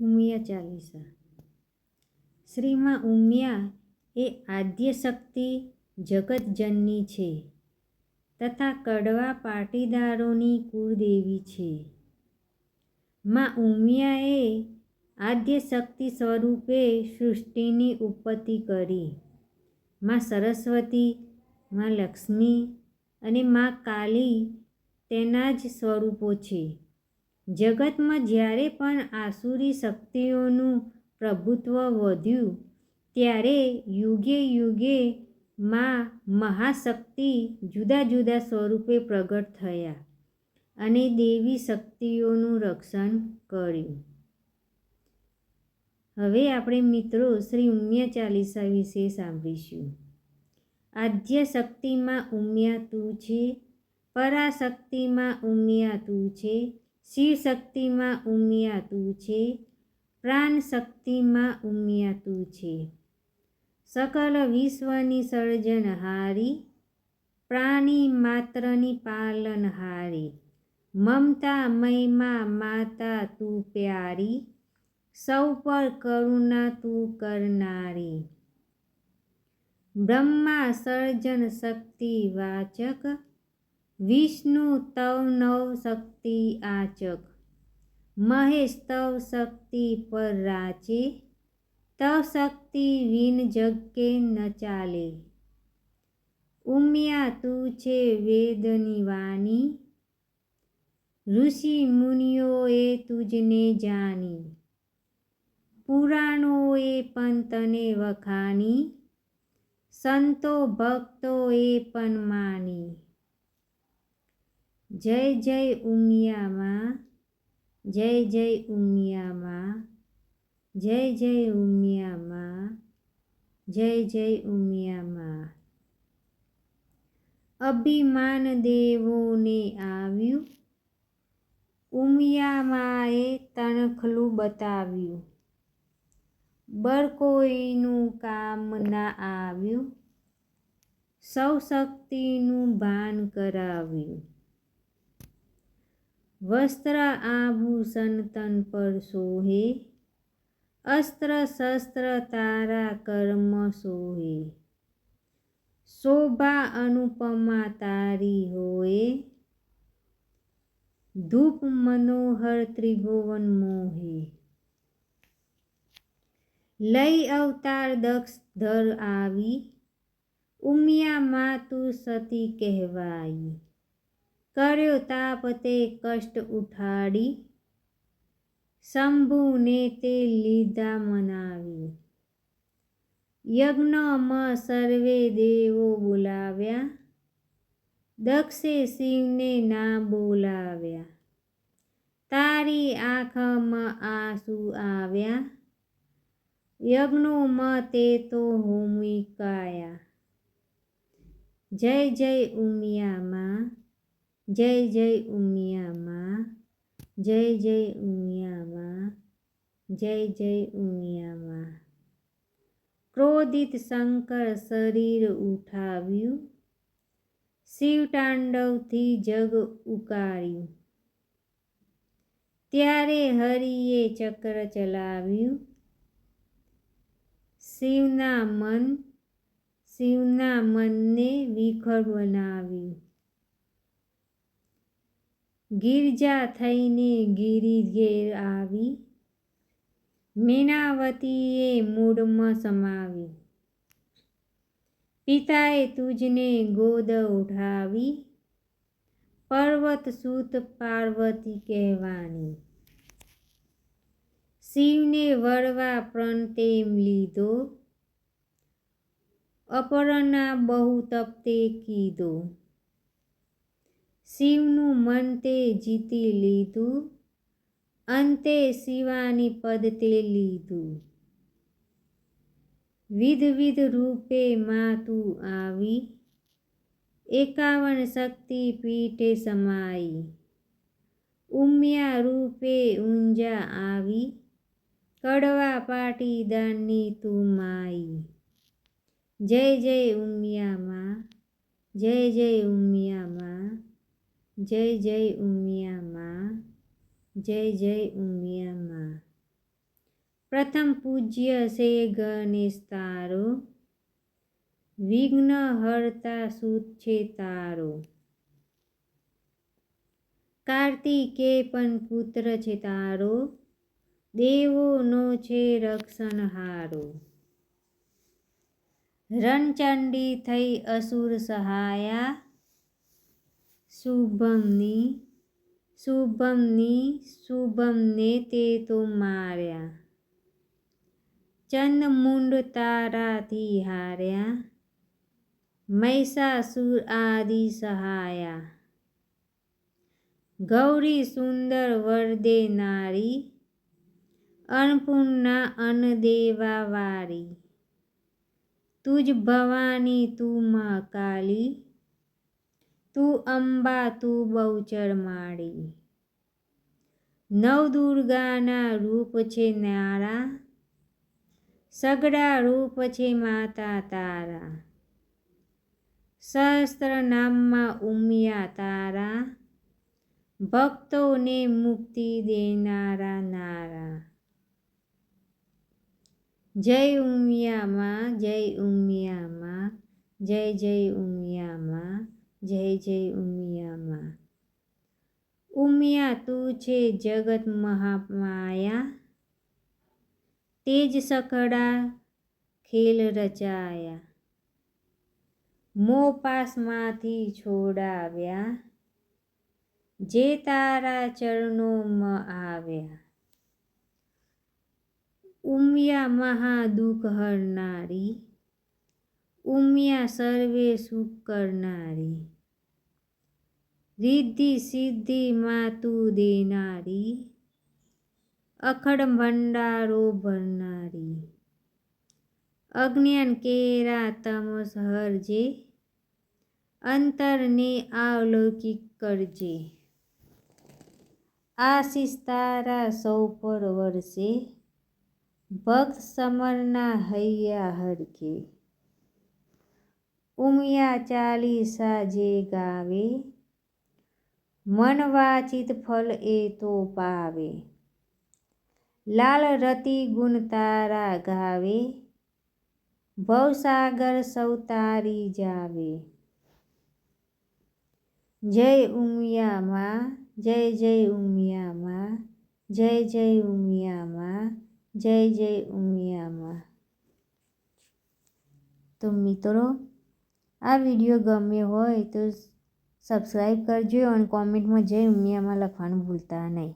ઉમિયા ચાલીસા. શ્રીમાં ઉમિયા એ આદ્ય શક્તિ જગતજનની છે તથા કડવા પાટીદારોની કુળદેવી છે. માં ઉમિયાએ આદ્ય શક્તિ સ્વરૂપે સૃષ્ટિની ઉત્પત્તિ કરી. માં સરસ્વતી, માં લક્ષ્મી અને માં કાલી તેના જ સ્વરૂપો છે. જગતમાં જ્યારે પણ આસુરી શક્તિઓનું પ્રભુત્વ વધ્યું, ત્યારે યુગે યુગે માં મહાશક્તિ જુદા જુદા સ્વરૂપે પ્રગટ થયા અને દેવી શક્તિઓનું રક્ષણ કર્યું. હવે આપણે મિત્રો શ્રી ઉમિયા ચાલીસા વિશે સાંભળીશું. આદ્ય શક્તિમાં ઉમિયા તું છે, પરાશક્તિમાં ઉમિયા તું છે શિવ શક્તિમાં ઉમિયા તું છે પ્રાણ શક્તિમાં ઉમિયા તું છે. સકલ વિશ્વની સર્જનહારી પ્રાણી માત્રની પાલનહારી મમતા મહિમા માતા તું પ્યારી, સૌ પર કરુણા તું કરનારી. બ્રહ્મા સર્જન શક્તિ વાચક વિષ્ણુ તવ નવ શક્તિ આચક. મહેશ તવ શક્તિ પર રાચે. તવ શક્તિ વિન જગ ન ચાલે. ઉમિયા તું છે વેદની વાણી. ઋષિ મુનિઓએ તુજને જાણી. પુરાણોએ પણ તને વખાણી. સંતો ભક્તોએ પણ માની. જય જય ઉમિયામાં, જય જય ઉમિયામાં, જય જય ઉમિયામાં, જય જય ઉમિયામાં. અભિમાન દેવોને આવ્યું, ઉમિયામાએ તણખલું બતાવ્યું. બરકોઈનું કામ ના આવ્યું સૌ શક્તિનું ભાન કરાવ્યું. વસ્ત્ર આભૂષણ તન પર સોહે, અસ્ત્ર શસ્ત્ર તારા કર્મ સોહે. શોભા અનુપમા તારી હોય ધૂપ મનોહર ત્રિભુવન મોહે. લઈ અવતાર દક્ષ ધર આવી, ઉમિયા માતુ સતી કહેવાઈ. કર્યો તાપ તે કષ્ટ ઉઠાડી. શંભુને તે લીધા મનાવી. યજ્ઞમાં સર્વે દેવો બોલાવ્યા. દક્ષે શિવને ના બોલાવ્યા. તારી આંખમાં આંસુ આવ્યા. યજ્ઞોમાં તે તો હોમી જય જય ઉમિયામાં જય જય ઉમિયામાં જય જય ઉમિયામાં જય જય ઉમિયામાં ક્રોધિત શંકર શરીર ઉઠાવ્યું શિવ તાંડવથી જગ ઉકાળ્યું ત્યારે હરિએ ચક્ર ચલાવ્યું શિવના મન શિવના મનને વિખર બનાવ્યું ગિરજા થઈને ગિરી ઘેર આવી. મેનાવતીએ મૂળમાં સમાવી. પિતાએ તુજને ગોદ ઉઠાવી. પર્વત સૂત પાર્વતી કહેવાની. શિવને વળવા પણ તેમ લીધો. અપરના બહુ તપતે કીધો. શિવનું મન તે જીતી લીધું, અંતે શિવાની પદ તે લીધું. વિધ વિધ રૂપે માં તું આવી, એકાવન શક્તિ પીઠે સમાઈ. ઉમિયા રૂપે ઊંજા આવી, કડવા પાટીદારની તું માઈ. જય જય ઉમિયામાં જય જય ઉમિયામાં જય જય ઉમિયામાં જય જય ઉમિયામાં પ્રથમ પૂજ્ય છે ગણેશ તારો વિઘ્ન હરતા સુત છે તારો કાર્તિકે પણ પુત્ર છે તારો દેવોનો છે રક્ષણહારો રણચંડી થઈ અસુર સહાયા શુભમની શુભમની શુભમને તે તો માર્યા. ચંદમુંડ તારાથી હાર્યા. મહિષાસુર આદિ સહાયા. ગૌરી સુંદર વરદે નારી. અન્નપૂર્ણા અન્ન દેવા વારી. તુજ ભવાની તું મહાકાલી તું અંબા, તું બહુચર માળી નવદુર્ગાના રૂપ છે નારા, સગડા રૂપ છે માતા તારા. સહસ્ત્ર નામમાં ઉમિયા તારા, ભક્તોને મુક્તિ દેનારા નારા. જય ઉમિયામાં જય ઉમિયામાં, જય જય ઉમિયામાં જય જય ઉમિયામાં. ઉમિયા, તું છે જગત મહામાયા, તેજ સકડા ખેલ રચાયા. મોપાસમાંથી છોડાવ્યા, જે તારા ચરણોમાં આવ્યા. ઉમિયા, મહાદુઃખ હરનારી, ઉમિયા, સર્વે સુખ કરનારી. રિદ્ધિ સિદ્ધિ માતુ દેનારી, અખડ ભંડારો ભરનારી. અજ્ઞાન કેરા તમસ હરજે, અંતરને અવલૌકિક કરજે. આશીષ તારા સૌ પર વરસે, ભક્ત સમરના હૈયા હરખે ઉમિયા ચાલીસા જે ગાવે મન વાચિત ફલ એ તો પાવે. લાલ રતિ ગુણ તારા ગાવે. ભવસાગર સૌ તારી જાવે. જય ઉમિયામાં, જય જય ઉમિયામાં, જય જય ઉમિયામાં, જય જય ઉમિયામાં. તો મિત્રો, આ વીડિયો ગમ્યો હોય તો સબસ્ક્રાઈબ કરજો અને કોમેન્ટમાં જય ઉમિયામાં લખવાનું ભૂલતા નહીં.